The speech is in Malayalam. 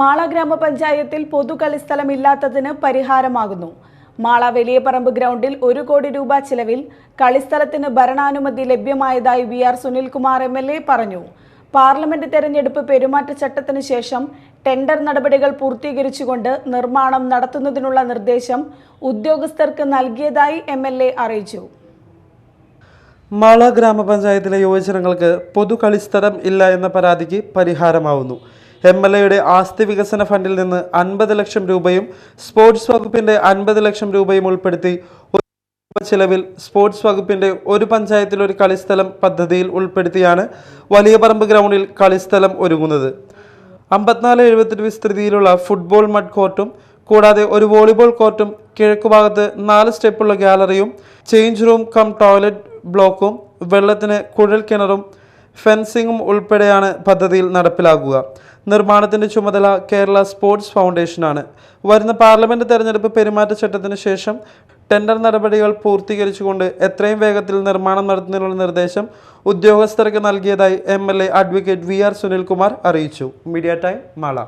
മാള ഗ്രാമപഞ്ചായത്തിൽ പൊതു കളിസ്ഥലം ഇല്ലാത്തതിന് പരിഹാരമാകുന്നു. മാള വലിയപറമ്പ് ഗ്രൗണ്ടിൽ ഒരു കോടി രൂപ ചിലവിൽ കളിസ്ഥലത്തിന് ഭരണാനുമതി ലഭ്യമായതായി V R Sunilkumar M L A പറഞ്ഞു. പാർലമെന്റ് തെരഞ്ഞെടുപ്പ് പെരുമാറ്റച്ചട്ടത്തിന് ശേഷം ടെൻഡർ നടപടികൾ പൂർത്തീകരിച്ചുകൊണ്ട് നിർമ്മാണം നടത്തുന്നതിനുള്ള നിർദ്ദേശം ഉദ്യോഗസ്ഥർക്ക് നൽകിയതായി എം എൽ എ അറിയിച്ചു. മാള ഗ്രാമപഞ്ചായത്തിലെ യുവജനങ്ങൾക്ക് പൊതു കളിസ്ഥലം ഇല്ല എന്ന പരാതിക്ക് പരിഹാരമാവുന്നു. എം എൽ എയുടെ ആസ്തി വികസന ഫണ്ടിൽ നിന്ന് അൻപത് ലക്ഷം രൂപയും സ്പോർട്സ് വകുപ്പിന്റെ അൻപത് ലക്ഷം രൂപയും ഉൾപ്പെടുത്തി ചിലവിൽ സ്പോർട്സ് വകുപ്പിന്റെ ഒരു പഞ്ചായത്തിൽ ഒരു കളിസ്ഥലം പദ്ധതിയിൽ ഉൾപ്പെടുത്തിയാണ് വലിയ പറമ്പ് ഗ്രൗണ്ടിൽ കളിസ്ഥലം ഒരുങ്ങുന്നത്. അമ്പത്തിനാല് എഴുപത്തെട്ട് വിസ്തൃതിയിലുള്ള ഫുട്ബോൾ മഡ് കോർട്ടും കൂടാതെ ഒരു വോളിബോൾ കോർട്ടും കിഴക്കുഭാഗത്ത് നാല് സ്റ്റെപ്പുള്ള ഗാലറിയും ചേഞ്ച് റൂം കം ടോയ്ലറ്റ് ബ്ലോക്കും വെള്ളത്തിന് കുഴൽ കിണറും ഫെൻസിങ്ങും ഉൾപ്പെടെയാണ് പദ്ധതിയിൽ നടപ്പിലാക്കുക നിർമ്മാണത്തിന്റെ ചുമതല കേരള സ്പോർട്സ് ഫൗണ്ടേഷനാണ്. വരുന്ന പാർലമെന്റ് തെരഞ്ഞെടുപ്പ് പെരുമാറ്റച്ചട്ടത്തിന് ശേഷം ടെൻഡർ നടപടികൾ പൂർത്തീകരിച്ചുകൊണ്ട് എത്രയും വേഗത്തിൽ നിർമ്മാണം നടത്തുന്നതിനുള്ള നിർദ്ദേശം ഉദ്യോഗസ്ഥർക്ക് നൽകിയതായി M L A advocate V R Sunilkumar അറിയിച്ചു. Media time Mala.